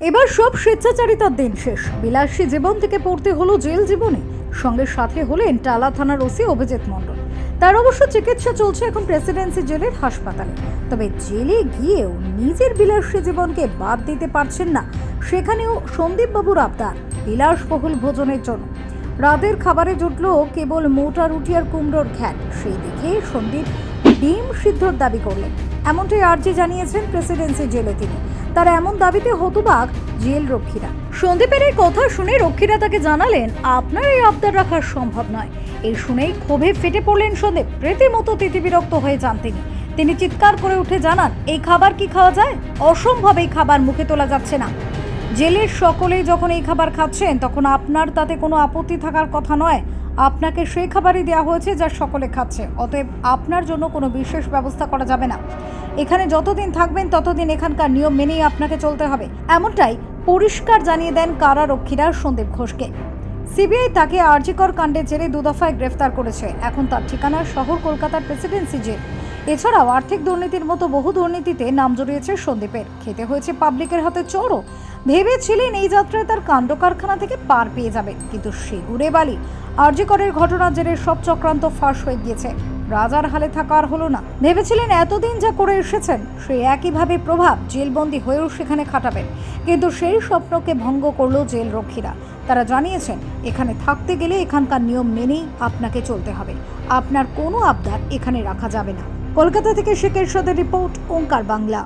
এবার সব স্বেচ্ছাচারিতার দিন শেষ। বিলাসী জীবন থেকে পড়তে হলো জেল জীবনে। সঙ্গে সাথে হলেন টালা থানার ওসি অভিজিৎ মণ্ডল। তার অবশ্য চিকিৎসা চলছে এখন প্রেসিডেন্সি জেলের হাসপাতালে। তবে জেলে গিয়েও নিজের বিলাসী জীবনকে বাদ দিতে পারছেন না। সেখানেও সন্দীপ বাবুর আবদার, বিলাসবহুল ভোজনের জন্য। রাতের খাবারে জুটল কেবল মোটা রুটি আর কুমড়োর ঘ্যাট। সেই দেখে সন্দীপ ডিম সিদ্ধর দাবি করলেন। এমনটাই আর্জি জানিয়েছেন প্রেসিডেন্সি জেলে তিনি। তার এমন দাবিতে হতবাক জেল রক্ষীরা। সন্দীপের এই কথা শুনে রক্ষীরা তাকে জানালেন, আপনার এই আবদার রাখা সম্ভব নয়। এই শুনেই ক্ষোভে ফেটে পড়লেন সন্দীপ রীতিমতো তিতিবিরক্ত হয়ে যান তিনি। তিনি চিৎকার করে উঠে জানান, এই খাবার কি খাওয়া যায়? অসম্ভব এই খাবার, মুখে তোলা যাচ্ছে না। জেলের সকলেই যখন এই খাবার খাচ্ছেন, তখন আপনার তাতে কোনো আপত্তি থাকার কথা নয়। আপনাকে সেই খাবারই দেওয়া হয়েছে যা সকলে খাচ্ছে। অতএব আপনার জন্য কোনো বিশেষ ব্যবস্থা করা যাবে না। এখানে যতদিন থাকবেন, ততদিন এখানকার নিয়ম মেনেই আপনাকে চলতে হবে। এমনটাই পরিষ্কার জানিয়ে দেন কারারক্ষীরা সন্দীপ ঘোষকে। সিবিআই তাকে আর্জিকর কাণ্ডে জেরে দুদফায় গ্রেফতার করেছে। এখন তার ঠিকানা শহর কলকাতার প্রেসিডেন্সি জেল। এছাড়াও আর্থিক দুর্নীতির মতো বহু দুর্নীতিতে নাম জড়িয়েছে সন্দীপের। খেতে হয়েছে পাবলিকের হাতে চোরও। ভেবেছিলেন এই যাত্রায় তার কাণ্ড কারখানা থেকে পার পেয়ে যাবে কিন্তু সেগুড়ে বালি আরজিকরের ঘটনার জেরে সব চক্রান্ত ফাঁস হয়ে গিয়েছে। রাজার হালে থাকা আর হলো না। ভেবেছিলেন এতদিন যা করে এসেছেন সেই একইভাবে প্রভাব জেলবন্দি হয়েও সেখানে খাটাবেন। কিন্তু সেই স্বপ্নকে ভঙ্গ করল জেল রক্ষীরা। তারা জানিয়েছেন, এখানে থাকতে গেলে এখানকার নিয়ম মেনেই আপনাকে চলতে হবে। আপনার কোনো আবদার এখানে রাখা যাবে না। কলকাতা থেকে শেখের সদের রিপোর্ট ওঙ্কার বাংলা।